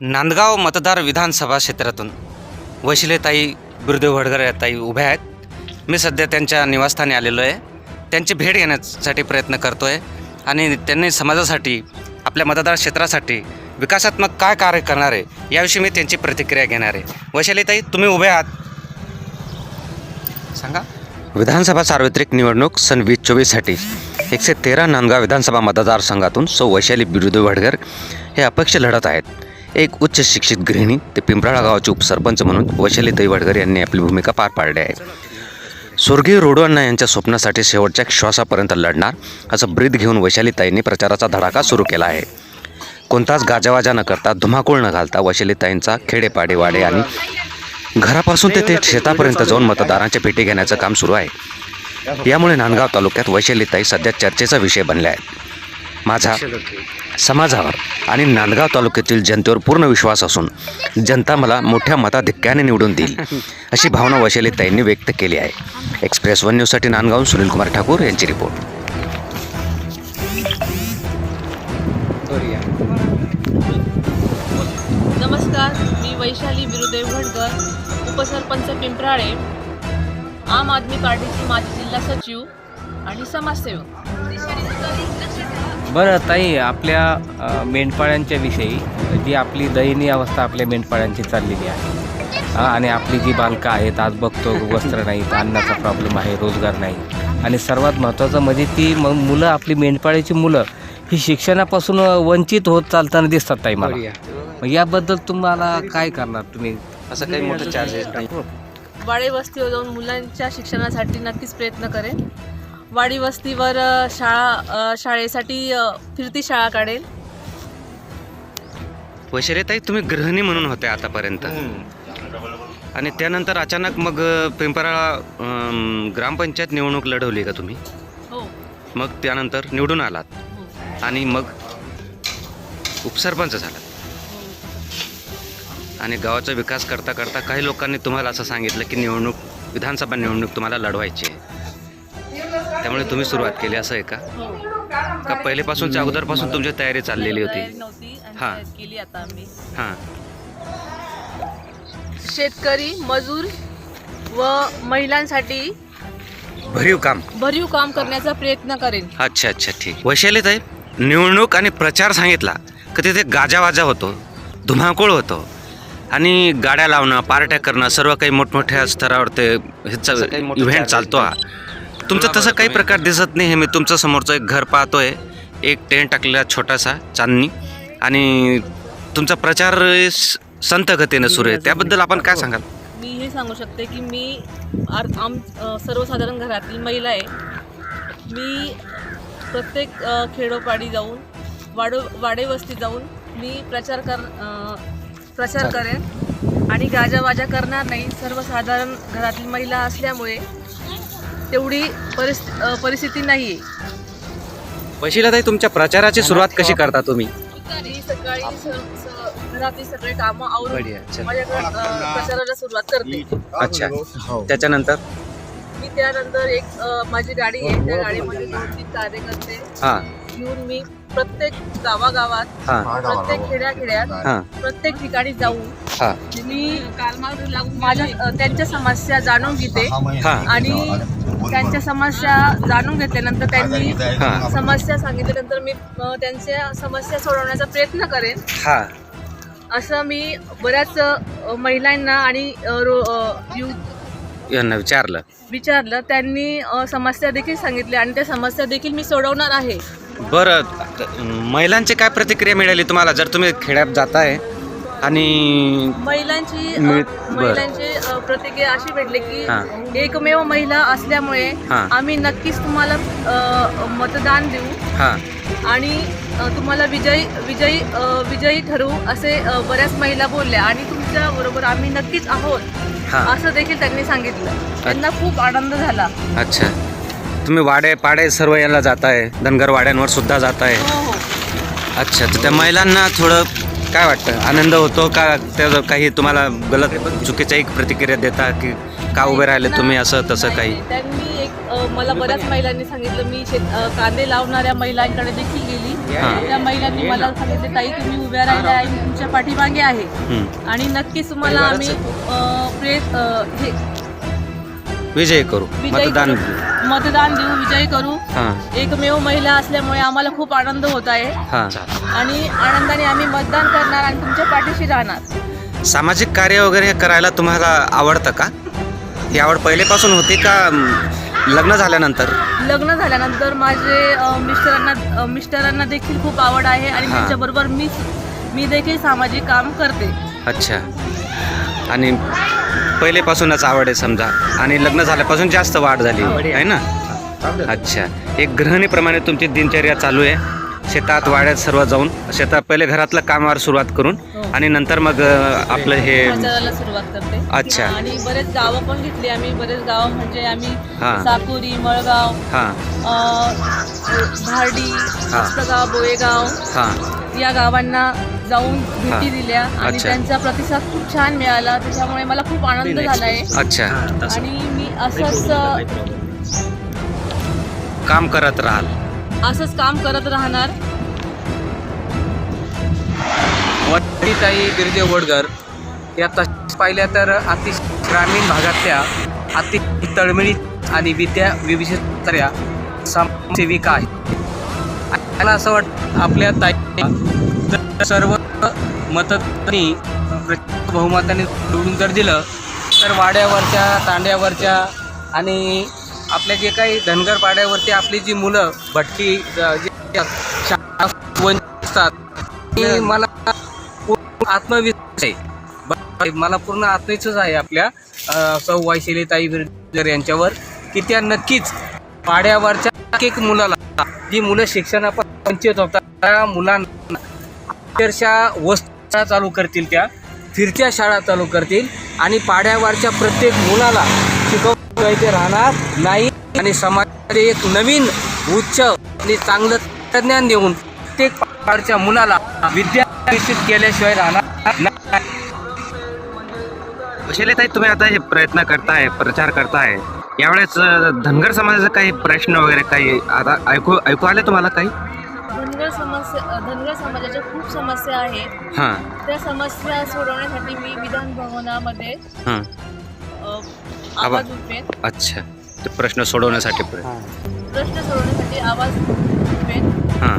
नांदगाव मतदार विधानसभा क्षेत्रातून वशिलेताई गुरुदेव वडगर या ताई उभ्या आहेत. मी सध्या त्यांच्या निवासस्थानी आलेलो आहे. त्यांची भेट घेण्यासाठी प्रयत्न करतो आहे आणि त्यांनी समाजासाठी आपल्या मतदार क्षेत्रासाठी विकासात्मक काय कार्य करणार आहे याविषयी मी त्यांची प्रतिक्रिया घेणार आहे. वैशालीताई तुम्ही उभे आहात. सांगा. विधानसभा सार्वत्रिक निवडणूक सन वीस चोवीससाठी एकशे तेरा नांदगाव विधानसभा मतदारसंघातून सौ वैशाली बिरुदेव वडगर हे अपक्ष लढत आहेत. एक उच्च शिक्षित गृहिणी ते पिंपराळा गावाचे उपसरपंच म्हणून वैशालीताई वडगर यांनी आपली भूमिका पार पाडली आहे. स्वर्गीय रोडवण्णा यांच्या स्वप्नासाठी शेवटच्या श्वासापर्यंत लढणार असं ब्रीद घेऊन वैशालीताईंनी प्रचाराचा धडाका सुरू केला आहे. कोणताच गाजावाजा न करता धुमाकूळ न घालता वैशालीताईंचा खेडेपाडे वाडे आणि घरापासून ते थेट शेतापर्यंत जाऊन मतदारांच्या पेटी घेण्याचं काम सुरू आहे. यामुळे नांदगाव तालुक्यात वैशालीताई सध्या चर्चेचा विषय बनल्या आहेत. माझा समाजावर आणि नांदगाव तालुक्यातील जनतेवर पूर्ण विश्वास असून जनता मला मोठ्या मताधिक्याने निवडून देईल अशी भावना वैशालीताईंनी व्यक्त केली आहे. एक्सप्रेस वन न्यूजसाठी नांदगाव सुनील कुमार ठाकूर यांची रिपोर्ट. नमस्कार मी वैशाली बिरुदेव भटकर उपसरपंच पिंपराळे. आम आदमी पार्टीची माजी जिल्हा सचिव आणि समाजसेवक. बरं ताई आपल्या मेंढपाळ्यांच्या विषयी जी आपली दयनीय अवस्था आपल्या मेंढपाळ्यांची चाललेली आहे आणि आपली जी बालकं आहेत आज बघतो वस्त्र नाहीत अन्नाचा प्रॉब्लेम आहे रोजगार नाही आणि सर्वात महत्त्वाचं म्हणजे ती म मुलं आपली मेंढपाळ्याची मुलं ही शिक्षणापासून वंचित होत चालताना दिसतात ताई मला. मग याबद्दल तुम्हाला काय करणार तुम्ही? असं काही मोठं चार्जेस नाही. वाडे वस्तीवर जाऊन मुलांच्या शिक्षणासाठी नक्कीच प्रयत्न करेन. वाडी वस्तीवर शाळा शाळेसाठी फिरती शाळा काढेल. वैशालीताई तुम्ही गृहिणी म्हणून होते आतापर्यंत. आणि त्यानंतर अचानक मग पिंपराळा ग्रामपंचायत निवडणूक लढवली का तुम्ही? हो. मग त्यानंतर निवडून आलात. हो. आणि मग उपसरपंच झालात. आणि गावाचा विकास करता करता काही लोकांनी तुम्हाला असं सांगितलं की निवडणूक विधानसभा निवडणूक तुम्हाला लढवायची आहे. त्यामुळे तुम्ही सुरुवात केली असं आहे का? का पहिलेपासूनच्या अगोदरपासून तुमची तयारी चाललेली होती? हां. हां. शेतकरी मजूर व महिलांसाठी भरीव काम. भरीव काम करण्याचा प्रयत्न करेन. अच्छा अच्छा ठीक. वैशालीत आहे निवडणूक आणि प्रचार सांगितला की तिथे गाजावाजा होतो धुमाकूळ होतो आणि गाड्या लावणं पार्ट्या करणं सर्व काही मोठमोठ्या स्तरावर ते ह्याचा इव्हेंट चालतो हा. तुमचं तसं काही प्रकार दिसत नाही हे मी तुमचं समोरचं एक घर पाहतोय. एक टेंट टाकलेला छोटासा चांदणी. आणि तुमचा प्रचार स- संत गतीनं सुरू आहे. त्याबद्दल आपण काय सांगाल? मी हे सांगू शकते की मी आर आम सर्वसाधारण घरातील महिला आहे. मी प्रत्येक अ, खेडोपाडी जाऊन वाडो वाडे वस्ती जाऊन मी प्रचार कर अ, प्रचार करेन. आणि गाजावाजा करणार नाही. सर्वसाधारण घरातील महिला असल्यामुळे तेवढी परिस्थ अ, परिस्थिती नाही आहे वशिलाताई तुमच्या प्रचाराची सुरुवात कशी करता तुम्ही? मी सकाळी स- स- घरातली सगळे कामं आवरून बढिया, अच्छा. माझ्याकडे अ, प्रचाराला सुरुवात करते. अच्छा. त्याच्यानंतर? मी त्यानंतर एक अ, माझी गाडी आहे. त्या गाडीमध्ये दोन तीन कार्यकर्ते हां. घेऊन मी प्रत्येक गावागावात हां. प्रत्येक खेड्याखेड्यात हां. प्रत्येक ठिकाणी जाऊन हां. मी माझ्या अ, त्यांच्या समस्या जाणून घेते हां. आणि त्यांच्या समस्या जाणून घेतल्यानंतर त्यांनी हां. समस्या सांगितल्यानंतर मी अ, त्यांच्या समस्या सोडवण्याचा प्रयत्न करेन. हां. असं मी बऱ्याच अ, महिलांना आणि अ, रो- अ, युथ यांना विचारलं. विचारलं. त्यांनी अ, समस्या देखील सांगितल्या आणि त्या समस्या देखील मी सोडवणार आहे. बरं महिलांची काय प्रतिक्रिया मिळाली तुम्हाला? जर तुम्ही खेड्यात जाताय आणि महिलांची अ, मिळ- बरं. महिलांची अ, प्रतिक्रिया अशी भेटली की. एकमेव महिला असल्यामुळे हां. आम्ही नक्कीच तुम्हाला अ, मतदान देऊ. हां. आणि अ, तुम्हाला विजयी विजयी अ, विजयी ठरवू असे अ, बऱ्याच महिला बोलल्या आणि तुमच्या बरोबर आम्ही नक्कीच आहोत हां. असं देखील त्यांनी सांगितलं. त्यांना खूप आनंद झाला. अच्छा. तुम्ही वाडे पाडे सर्व याला जाताय. धनगर वाड्यांवर सुद्धा जाताय. हो हो. अच्छा तर त्या महिलांना थोडं काय वाटतं? आनंद होतो का? त्या काही तुम्हाला गलत चुकीच्या एक प्रतिक्रिया देता की का उभे राहिले तुम्ही असं तसं काही. त्यांनी एक मला बऱ्याच महिलांनी सांगितलं. मी शेत कांदे लावणाऱ्या महिलांकडे देखील गेली. त्या महिलांनी मला सांगितले ताई तुम्ही उभ्या राहिल्या आहे मी तुमच्या पाठीमागे आहे. आणि नक्कीच तुम्हाला आम्ही प्रेस हे विजय करू मतदान करू, मतदान देऊ विजयी करू. हां. एकमेव महिला असल्यामुळे आम्हाला खूप आनंद होत आहे. हां. आणि आनंदाने आम्ही मतदान करणार आणि तुमच्या पाठीशी राहणार. सामाजिक कार्य वगैरे हे करायला तुम्हाला आवडतं का? ही आवड पहिलेपासून होती का लग्न झाल्यानंतर? लग्न झाल्यानंतर माझे अ, मिस्टरांना अ, मिस्टरांना देखील खूप आवड आहे आणि हा. त्यांच्याबरोबर मी मी देखील सामाजिक काम करते. अच्छा. आणि पहिलेपासूनच आवड आहे समजा. आणि लग्न झाल्यापासून जास्त वाढ झाली. आहे. ना? अच्छा. एक गृहिणीप्रमाणे तुमची दिनचर्या चालू आहे. शेतात वाड्यात सर्व जाऊन शेतात पहिले घरातलं कामावर सुरुवात करून हो. आणि नंतर मग आपलं हे सुरुवात करते. अच्छा. आणि बरेच गावं पण घेतली आम्ही. बरेच गावं म्हणजे आम्ही. साकुरी मळगाव हां. भारडी हां. या गावांना जाऊन. भेटी दिल्या आणि अच्छा. त्यांचा प्रतिसाद खूप छान मिळाला. त्याच्यामुळे मला खूप आनंद झाला आहे अच्छा. आणि मी असंच अ, काम करत राहाल. असंच काम करत राहणार. वट्टीताई बिरजे वडगर या तशाच पाहिल्या तर अति ग्रामीण भागातल्या अति तळमळीत आणि विद्या विविधत्या समाजसेविका आहेत. मला असं वाटतं आपल्या ताई सर्व मतदानी बहुमताने निवडून जर दिलं तर वाड्यावरच्या तांड्यावरच्या आणि आपल्या जे काही धनगर पाड्यावरती आपली जी मुलं भटकी असतात ते मला पूर्ण आत्मविश्वास आहे. मला पूर्ण आत्मविश्वास आहे आपल्या सौ वैशिलीताई ताई यांच्यावर की त्या नक्कीच पाड्यावरच्या एक मुलाला जी मुलं शिक्षणापासून वंचित होतात. त्या मुलांना अक्षरशः वस्त्या चालू करतील त्या फिरत्या शाळा चालू करतील आणि पाड्यावरच्या प्रत्येक मुलाला शिकवता राहणार नाही. आणि समाजामध्ये एक नवीन उच्च आणि चांगलं तंत्रज्ञान देऊन प्रत्येक पाड्याच्या मुलाला विद्या विकसित केल्याशिवाय राहणार नाही. ताई तुम्ही आता हे प्रयत्न करताय प्रचार करताय. यावेळेस धनगर समाजाचा काही प्रश्न वगैरे काही आता ऐकू ऐकू आले तुम्हाला काही? धनगर समस्या धनगर समाजाच्या खूप समस्या आहेत. हां. त्या समस्या सोडवण्यासाठी मी विधान भवनामध्ये हां. अ, आवाज उठवेन. अच्छा. ते प्रश्न सोडवण्यासाठी प्रयत्न प्रश्न सोडवण्यासाठी आवाज उठवेन. हां.